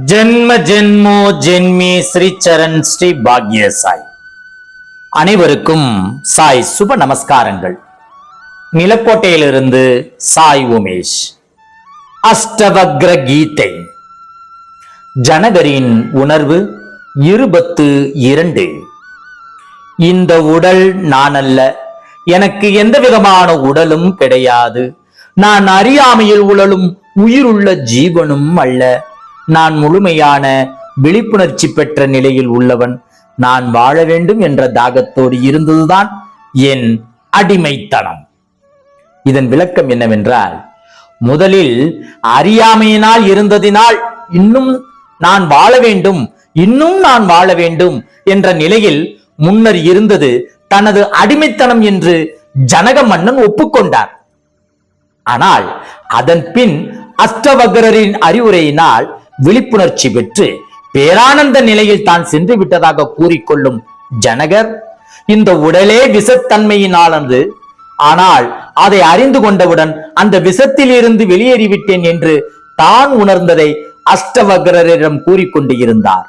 ஜென்ம ஜென்மோ ஜென்மி ஸ்ரீ சரண் ஸ்ரீ பாக்ய சாய் அனைவருக்கும் சாய் சுப நமஸ்காரங்கள். நிலக்கோட்டையிலிருந்து சாய் உமேஷ். அஷ்டவக்ர கீதை. ஜனகரின் உணர்வு இருபத்து இரண்டு. இந்த உடல் நான் அல்ல எனக்கு எந்த விதமான உடலும் கிடையாது. நான் அறியாமையில் உழலும் உயிருள்ள ஜீவனும் அல்ல. நான் முழுமையான விழிப்புணர்ச்சி பெற்ற நிலையில் உள்ளவன். நான் வாழ வேண்டும் என்ற தாகத்தோடு இருந்ததுதான் என் அடிமைத்தனம். இதன் விளக்கம் என்னவென்றால் முதலில் அறியாமையினால் இருந்ததினால் இன்னும் நான் வாழ வேண்டும் இன்னும் நான் வாழ வேண்டும் என்ற நிலையில் முன்னர் இருந்தது தனது அடிமைத்தனம் என்று ஜனக மன்னன் ஒப்புக்கொண்டார். ஆனால் அதன் பின் அஷ்டவக்ரரின் அறிவுரையினால் விழிப்புணர்ச்சி பெற்று பேரானந்த நிலையில் தான் சென்று விட்டதாக கூறிக்கொள்ளும் ஜனகர் இந்த உடலே விஷத்தன்மையினாலது ஆனால் அதை அறிந்து கொண்டவுடன் அந்த விஷத்தில் இருந்து வெளியேறிவிட்டேன் என்று தான் உணர்ந்ததை அஷ்டவக்ரரிடம் கூறிக்கொண்டு இருந்தார்.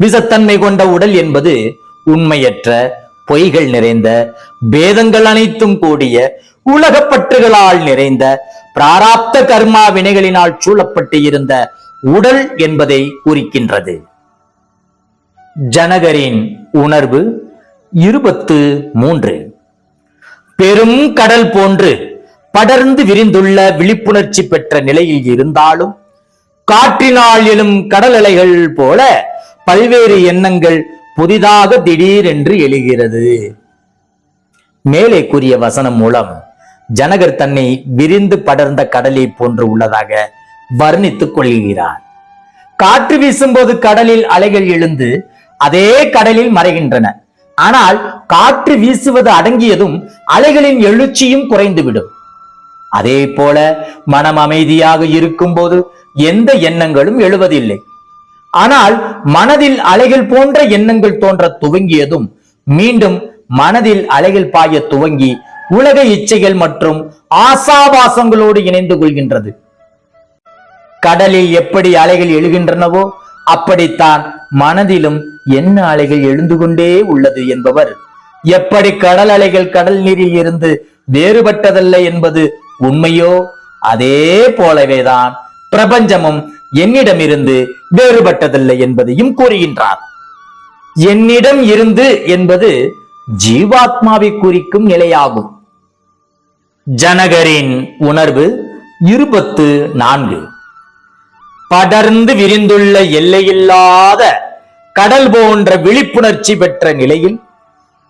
விஷத்தன்மை கொண்ட உடல் என்பது உண்மையற்ற பொய்கள் நிறைந்த பேதங்கள் அனைத்தும் கூடிய உலகப்பற்றுகளால் நிறைந்த பிராராப்த கர்மா வினைகளினால் சூழப்பட்டு இருந்த உடல் என்பதை குறிக்கின்றது. ஜனகரின் உணர்வு இருபத்து மூன்று. பெரும் கடல் போன்று படர்ந்து விரிந்துள்ள விழிப்புணர்ச்சி பெற்ற நிலையில் இருந்தாலும் காற்றினால் எழும் கடல் அலைகள் போல பல்வேறு எண்ணங்கள் புதிதாக திடீரென்று எழுகிறது. மேலே கூறிய வசனம் மூலம் ஜனகர் தன்னை விரிந்து படர்ந்த கடலை போன்று உள்ளதாக வர்ணித்துக் கொள்கிறார். காற்று வீசும்போது கடலில் அலைகள் எழுந்து அதே கடலில் மறைகின்றன. ஆனால் காற்று வீசுவது அடங்கியதும் அலைகளின் எழுச்சியும் குறைந்துவிடும். அதே போல மனம் அமைதியாக இருக்கும்போது எந்த எண்ணங்களும் எழுவதில்லை. ஆனால் மனதில் அலைகள் போன்ற எண்ணங்கள் தோன்ற துவங்கியதும் மீண்டும் மனதில் அலைகள் பாய துவங்கி உலக இச்சைகள் மற்றும் ஆசாபாசங்களோடு இணைந்து கொள்கின்றது. கடலில் எப்படி அலைகள் எழுகின்றனவோ அப்படித்தான் மனதிலும் என்ன அலைகள் எழுந்து கொண்டே உள்ளது என்பவர். எப்படி கடல் அலைகள் கடல் நீரில் இருந்து வேறுபட்டதல்ல என்பது உண்மையோ அதே போலவேதான் பிரபஞ்சமும் என்னிடமிருந்து வேறுபட்டதில்லை என்பதையும் கூறுகின்றார். என்னிடம் இருந்து என்பது ஜீவாத்மாவை குறிக்கும் நிலையாகும். ஜனகரின் உணர்வு இருபத்து நான்கு. படர்ந்து விரிந்துள்ள எல்லையில்லாத கடல் போன்ற விழிப்புணர்ச்சி பெற்ற நிலையில்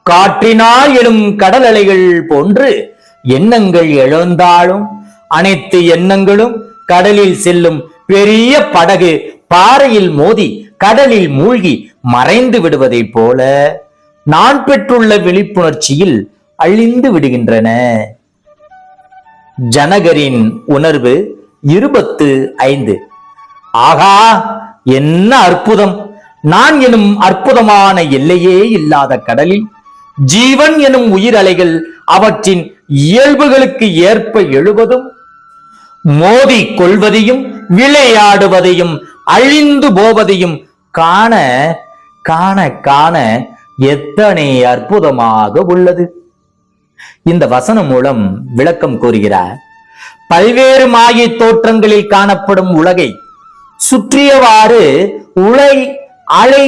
காற்றினால் எழும் கடல் அலைகள் போன்று எண்ணங்கள் எழுந்தாலும் அனைத்து எண்ணங்களும் கடலில் செல்லும் பெரிய படகு பாறையில் மோதி கடலில் மூழ்கி மறைந்து விடுவதைப் போல நான் பெற்றுள்ள விழிப்புணர்ச்சியில் அழிந்து விடுகின்றன. ஜனகரின் உணர்வு இருபத்து ஐந்து. ஆகா என்ன அற்புதம். நான் எனும் அற்புதமான எல்லையே இல்லாத கடலில் ஜீவன் எனும் உயிர் அலைகள் அவற்றின் இயல்புகளுக்கு ஏற்ப எழுவதும் மோதி கொள்வதையும் விளையாடுவதையும் அழிந்து போவதையும் காண காண காண எத்தனை அற்புதமாக உள்ளது. இந்த வசனம் மூலம் விளக்கம் கூறுகிறார். பல்வேறு மாயை தோற்றங்களில் காணப்படும் உலகை சுற்றியவாறு உலை அலை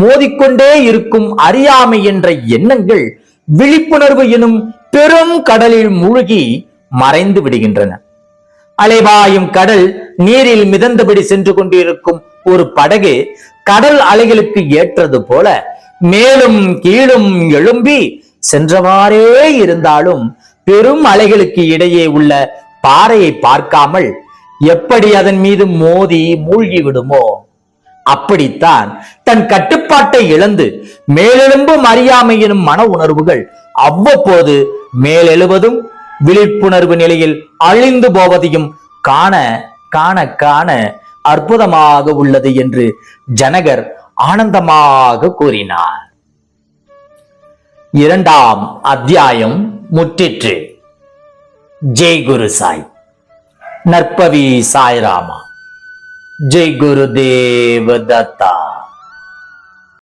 மோதிக்கொண்டே இருக்கும் அறியாமை என்ற எண்ணங்கள் விழிப்புணர்வு எனும் பெரும் கடலில் மூழ்கி மறைந்து விடுகின்றன. அலைவாயும் கடல் நீரில் மிதந்தபடி சென்று கொண்டிருக்கும் ஒரு படகு கடல் அலைகளுக்கு ஏற்றது போல மேலும் கீழும் எழும்பி சென்றவாறே இருந்தாலும் பெரும் அலைகளுக்கு இடையே உள்ள பாறையை பார்க்காமல் எப்படி அதன் மீது மோதி மூழ்கி விடுமோ? அப்படித்தான் தன் கட்டுப்பாட்டை இழந்து மேலெழும்பும் அறியாமை எனும் மன உணர்வுகள் அவ்வப்போது மேலெழுவதும் விழிப்புணர்வு நிலையில் அழிந்து போவதையும் காண காண காண அற்புதமாக உள்ளது என்று ஜனகர் ஆனந்தமாக கூறினார். இரண்டாம் அத்தியாயம் முற்றிற்று. ஜெய் குரு சாய். நற்பவி சாய்ராமா. ஜெய் குருதேவ தத்தா